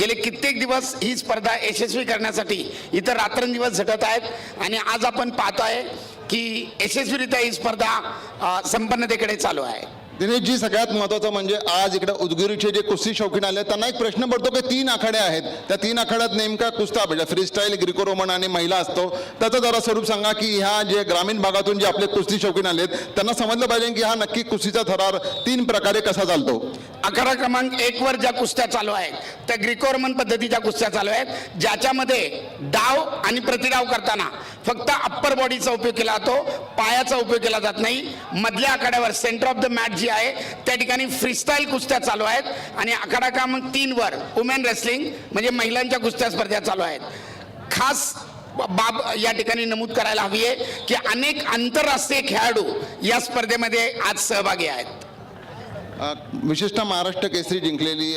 गेले कित्येक दिवस ही स्पर्धा यशस्वी करण्यासाठी इथं रात्रंदिवस झटत आहेत. आणि आज आपण पाहतोय की यशस्वीरित्या ही स्पर्धा संपन्नतेकडे चालू आहे. दिनेशजी सगळ्यात महत्वाचं म्हणजे आज इकडे उदगुरीचे जे कुस्ती शौकीन आले त्यांना एक प्रश्न पडतो की तीन आखाडे आहेत. त्या तीन आखाड्यात नेमका कुस्ता म्हणजे फ्रीस्टाईल ग्रिको रोमन आणि महिला असतो. त्याचं जरा स्वरूप सांगा की ह्या जे ग्रामीण भागातून जे आपले कुस्ती शौकीन आलेत त्यांना समजलं पाहिजे की हा नक्की कुस्तीचा थरार तीन प्रकारे कसा चालतो? अकरा क्रमांक एक वर ज्या कुस्त्या चालू आहेत त्या ग्रिकोरमन पद्धतीच्या कुस्त्या चालू आहेत ज्याच्यामध्ये डाव आणि प्रतिडाव करताना फक्त अप्पर बॉडीचा उपयोग केला जातो पायाचा उपयोग केला जात नाही. मधल्या आखाड्यावर सेंटर ऑफ द मॅट जी आहे त्या ठिकाणी फ्रीस्टाईल कुस्त्या चालू आहेत. आणि आखाडा क्रमांक तीन वर वुमेन रेसलिंग म्हणजे महिलांच्या कुस्त्या स्पर्धा चालू आहेत. खास बाब या ठिकाणी नमूद करायला हवी आहे की अनेक आंतरराष्ट्रीय खेळाडू या स्पर्धेमध्ये आज सहभागी आहेत. विशेषतः महाराष्ट्र केसरी जिंकलेली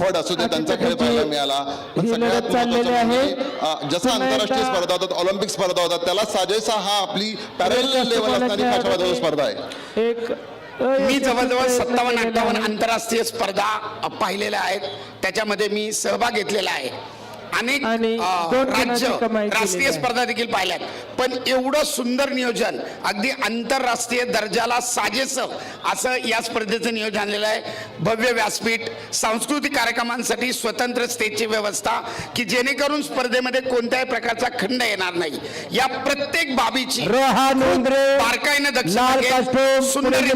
फड असू दे त्यांचा खेळ पाहायला मिळाला. पण सगळ्यात आहे. म्हणजे, जसं आंतरराष्ट्रीय स्पर्धा होतात ऑलिम्पिक स्पर्धा होतात त्याला साजेसा हा आपली पॅरल लेवल असणारी खाशावादाची स्पर्धा आहे. एक मी जवळजवळ सत्तावन्न अठ्ठावन्न आंतरराष्ट्रीय स्पर्धा पाहिलेल्या आहेत. त्याच्यामध्ये मी सहभाग घेतलेला आहे. अनेक आणि दोन राज्य कमाई केलेली राष्ट्रीय आहे. स्पर्धा देखील पाहिल्यात. पण एवढं सुंदर नियोजन अगदी आंतरराष्ट्रीय दर्जाला साजेस असं या स्पर्धेचं नियोजन आलेलं आहे. भव्य व्यासपीठ सांस्कृतिक कार्यक्रमांसाठी स्वतंत्र स्टेजची व्यवस्था की जेणेकरून स्पर्धेमध्ये कोणत्याही प्रकारचा खंड येणार नाही. या प्रत्येक बाबीची रोहा नोंदरे बारकाईनं दक्षता लाल घेत कास्टूम सुंदररित्या